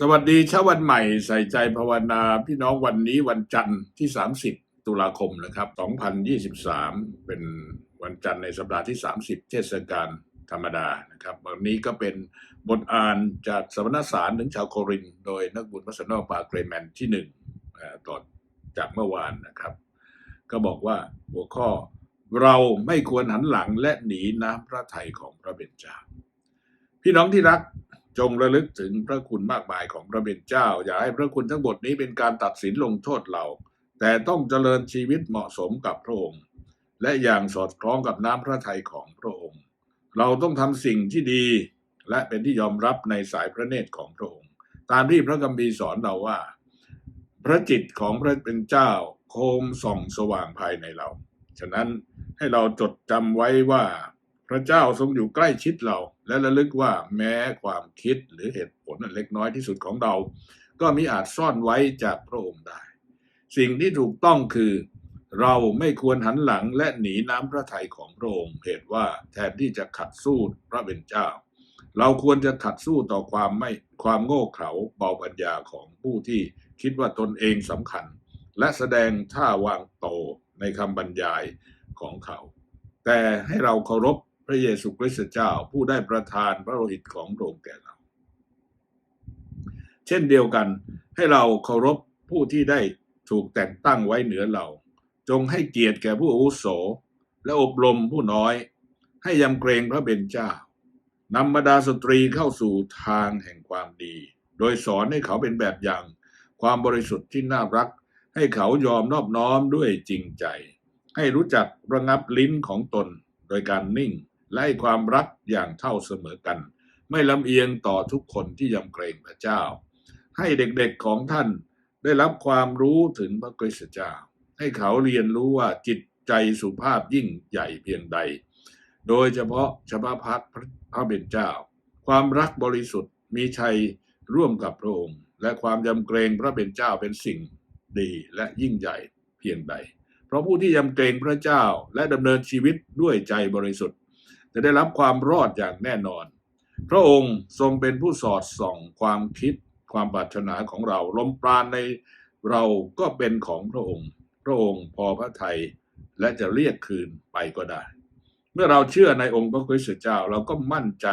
สวัสดีเช้าวันใหม่ใส่ใจภาวนาพี่น้องวันนี้วันจันทร์ที่ 30 ตุลาคมนะครับ2023 เป็นวันจันทร์ในสัปดาห์ที่ 30 เทศกาลธรรมดานะครับ วันนี้ก็เป็นบทอ่านจากสมณสารถึงชาวโคริน โดยนักบุญพัสนอปาเกรแมนที่หนึ่งต่อจากเมื่อวานนะครับ ก็บอกว่าหัวข้อเราไม่ควรหันหลังและหนีน้ำพระทัยของพระเบญจาพี่น้องที่รัก จงระลึกถึงพระคุณมากมายของพระเบญเจ้า อย่าให้พระคุณทั้งหมดนี้เป็นการตัดสินลงโทษเรา แต่ต้องเจริญชีวิตเหมาะสมกับพระองค์ และอย่างสอดคล้องกับน้ำพระทัยของพระองค์ เราต้องทำสิ่งที่ดี และเป็นที่ยอมรับในสายพระเนตรของพระองค์ ตามที่พระคัมภีสอนเราว่า พระจิตของพระเป็นเจ้าโคมส่องสว่างภายในเรา ฉะนั้นให้เราจดจำไว้ว่า พระเจ้าทรงอยู่ใกล้ชิดเรา และระลึกว่าแม้ความคิดหรือเหตุผลอันเล็กน้อยที่สุดของเรา ก็มิอาจซ่อนไว้จากพระองค์ได้ สิ่งที่ถูกต้องคือ เราไม่ควรหันหลังและหนีน้ำพระทัยของพระองค์เหตุว่าแทนที่จะขัดสู้พระเป็นเจ้า เราควรจะขัดสู้ต่อความไม่ความโง่เขลาเบาปัญญาของผู้ที่คิดว่าตนเองสำคัญ และแสดงท่าวางโตในคำบรรยายของเขา แต่ให้เราเคารพ พระเยซูคริสต์เจ้าผู้ได้ประทานพระโลหิตของพระองค์แก่เรา เช่นเดียวกันให้เราเคารพผู้ที่ได้ถูกแต่งตั้งไว้เหนือเรา จงให้เกียรติแก่ผู้อาวุโส และอบรมผู้น้อย ให้ยำเกรงพระเบญเจ้านำบรรดาสตรีเข้าสู่ทางแห่งความดี โดยสอนให้เขาเป็นแบบอย่าง ความบริสุทธิ์ที่น่ารัก ให้เขายอมนอบน้อมด้วยจริงใจ ให้รู้จักระงับลิ้นของตนโดยการนิ่ง และให้ความรักอย่างเท่าเสมอกัน ไม่ลำเอียงต่อทุกคนที่ยำเกรงพระเจ้า ให้เด็กๆของท่านได้รับความรู้ถึงพระคริสตเจ้า ให้เขาเรียนรู้ว่าจิตใจสุภาพยิ่งใหญ่เพียงใด โดยเฉพาะเฉพาพักพระเบญเจ้า ความรักบริสุทธิ์มีชัยร่วมกับพระองค์ และความยำเกรงพระเบญเจ้าเป็นสิ่งดีและยิ่งใหญ่เพียงใด เพราะผู้ที่ยำเกรงพระเจ้าและดำเนินชีวิตด้วยใจบริสุทธิ์ จะได้รับความรอดอย่างแน่นอน พระองค์ทรงเป็นผู้สอดส่องความคิดความปรารถนาของเราลมปราณในเราก็เป็นของพระองค์ พระองค์พอพระทัยและจะเรียกคืนไปก็ได้ เมื่อเราเชื่อในองค์พระคริสต์เจ้าเราก็มั่นใจ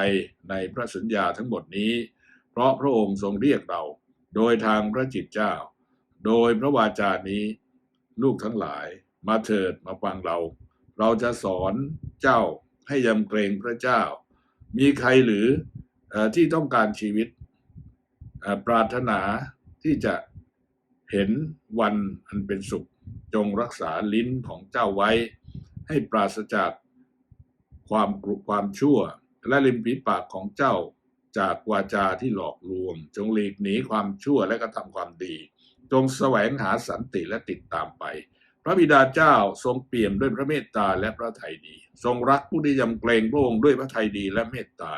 ในพระสัญญาทั้งหมดนี้ เพราะพระองค์ทรงเรียกเรา โดยทางพระจิตเจ้า โดยพระวาจานี้ลูกทั้งหลายมาเถิดมาฟังเรา เราจะสอนเจ้า ให้ยำเกรงพระเจ้า มีใครหรืออที่ต้องการชีวิตปรารถนาที่จะเห็นวันอันเป็นสุข จงรักษาลิ้นของเจ้าไว้ ให้ปราศจากความกรุความชั่ว และริมฝีปากของเจ้าจากวาจาที่หลอกลวง จงหลีกหนีความชั่วและกระทำความดี จงแสวงหาสันติและติดตามไป พระบิดาเจ้าทรงเปี่ยมด้วยพระเมตตาและพระทัยดี ทรงรักผู้ที่ยำเกรงพระองค์ด้วยพระทัยดีและเมตตา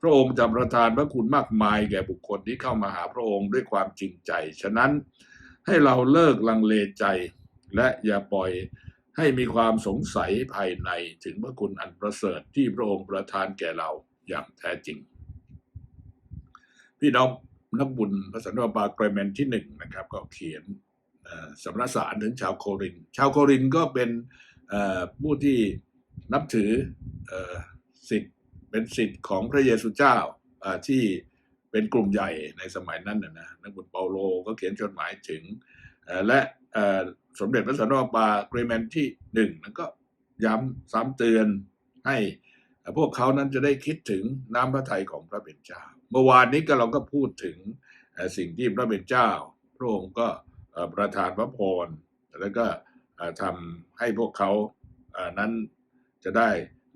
พระองค์จะประทานพระคุณมากมายแก่บุคคลที่เข้ามาหาพระองค์ด้วยความจริงใจ ฉะนั้นให้เราเลิกลังเลใจ และอย่าปล่อยให้มีความสงสัยภายในถึงพระคุณอันประเสริฐที่พระองค์ประทานแก่เราอย่างแท้จริง พี่น้องนักบุญพระสันตบาเกรเมนที่หนึ่งนะครับ ก็เขียน สำนักสารถึงชาวโคริน ชาวโครินก็เป็นผู้ที่นับถืออสิทธิ์เป็นสิทธิ์ของพระเยซูเจ้าที่เป็นกลุ่มใหญ่ในสมัยนั้นนะนะนักบุญเปาโลก็เขียนจดหมายถึง และสมเด็จพระสันตบาเกรเมนที่หนึ่งนั้นก็ย้ำซ้ำเตือนให้พวกเขานั้นจะได้คิดถึงน้ำพระทัยของพระเป็นเจ้า เมื่อวานนี้ก็เราก็พูดถึงสิ่งที่พระเป็นเจ้า พระองค์ก็ ประทานพระพรแล้วก็ทำให้พวกเขานั้นจะได้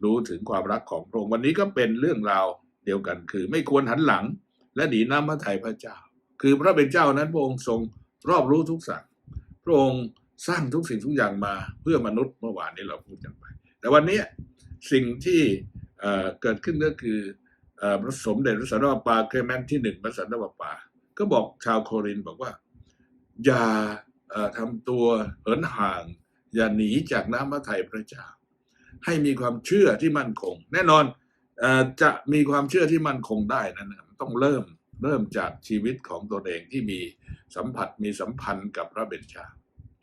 รู้ถึงความรักของพระองค์วันนี้ก็เป็นเรื่องราวเดียวกันคือ ไม่ควรหันหลัง และหนีน้ำพระทัยพระเจ้า คือพระเป็นเจ้านั้นพระองค์ทรงรอบรู้ทุกสิ่งพระองค์สร้างทุกสิ่งทุกอย่างมาเพื่อมนุษย์เมื่อวานนี้เราพูดกันไป แต่วันนี้สิ่งที่เกิดขึ้นก็คือพระสมเด็จพระสันตะปาเคลเมนที่หนึ่งพระสันตะปา ก็บอกชาวโครินบอกว่า อย่าทำตัวเหินห่าง อย่าหนีจากน้ำพระทัยพระเจ้า ให้มีความเชื่อที่มั่นคง แน่นอนจะมีความเชื่อที่มั่นคงได้นั้นต้องเริ่มเริ่มจากชีวิตของตนเองที่มีสัมผัสมีสัมพันธ์กับพระเบญจา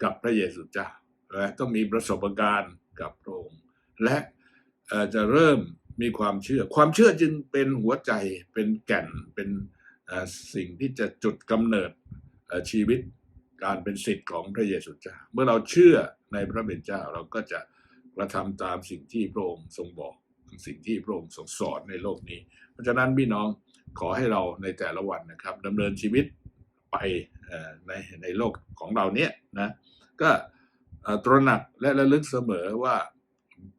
กับพระเยซูเจ้าและต้องมีประสบการณ์กับพระองค์และจะเริ่มมีความเชื่อ ความเชื่อจึงเป็นหัวใจเป็นแก่นเป็นสิ่งที่จะจุดกำเนิดชีวิต การเป็นสิทธิ์ของพระเยซูเจ้า เมื่อเราเชื่อในพระเบญเจ้าเราก็จะกระทำตามสิ่งที่พระองค์ทรงบอกสิ่งที่พระองค์ทรงสอนในโลกนี้ เพราะฉะนั้นพี่น้องขอให้เราในแต่ละวันนะครับดำเนินชีวิตไปในในโลกของเราเนี้ยนะก็ตระหนักและระลึกเสมอว่า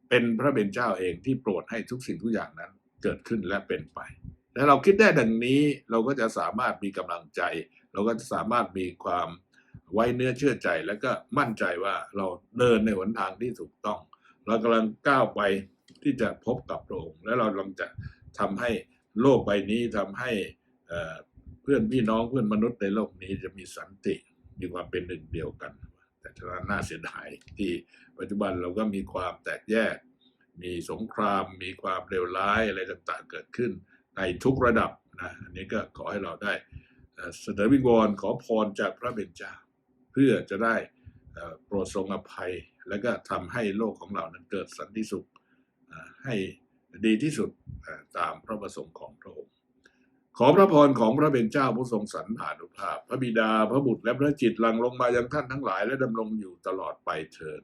เป็นพระเบญเจ้าเองที่โปรดให้ทุกสิ่งทุกอย่างนั้นเกิดขึ้นและเป็นไป และเราคิดได้ดังนี้เราก็จะสามารถมีกำลังใจ เราก็จะสามารถมีความ ไว้เนื้อเชื่อใจและก็มั่นใจว่าเราเดินในหนทางที่ถูกต้อง เรากำลังก้าวไปที่จะพบกับพระองค์และเรากำลังจะทำให้โลกใบนี้ทำให้เพื่อนพี่น้องเพื่อนมนุษย์ในโลกนี้จะมีสันติมีความเป็นหนึ่งเดียวกัน แต่ฉะนั้นน่าเสียดายที่ปัจจุบันเราก็มีความแตกแยก มีสงคราม มีความเลวร้ายอะไรต่างๆเกิดขึ้นในทุกระดับนะอันนี้ก็ขอให้เราได้เอ่อเสนอวิงวอนขอพรจากพระเบญจา เพื่อจะได้โปรดทรงอภัย และก็ทำให้โลกของเรานั้นเกิดสันติสุขให้ดีที่สุดตามพระประสงค์ของพระองค์ ขอพระพรของพระเบญเจ้าผู้ทรงสรรผานุภาพ พระบิดาพระบุตรและพระจิตรหลังลงมายังท่านทั้งหลาย และดำรงอยู่ตลอดไปเทิน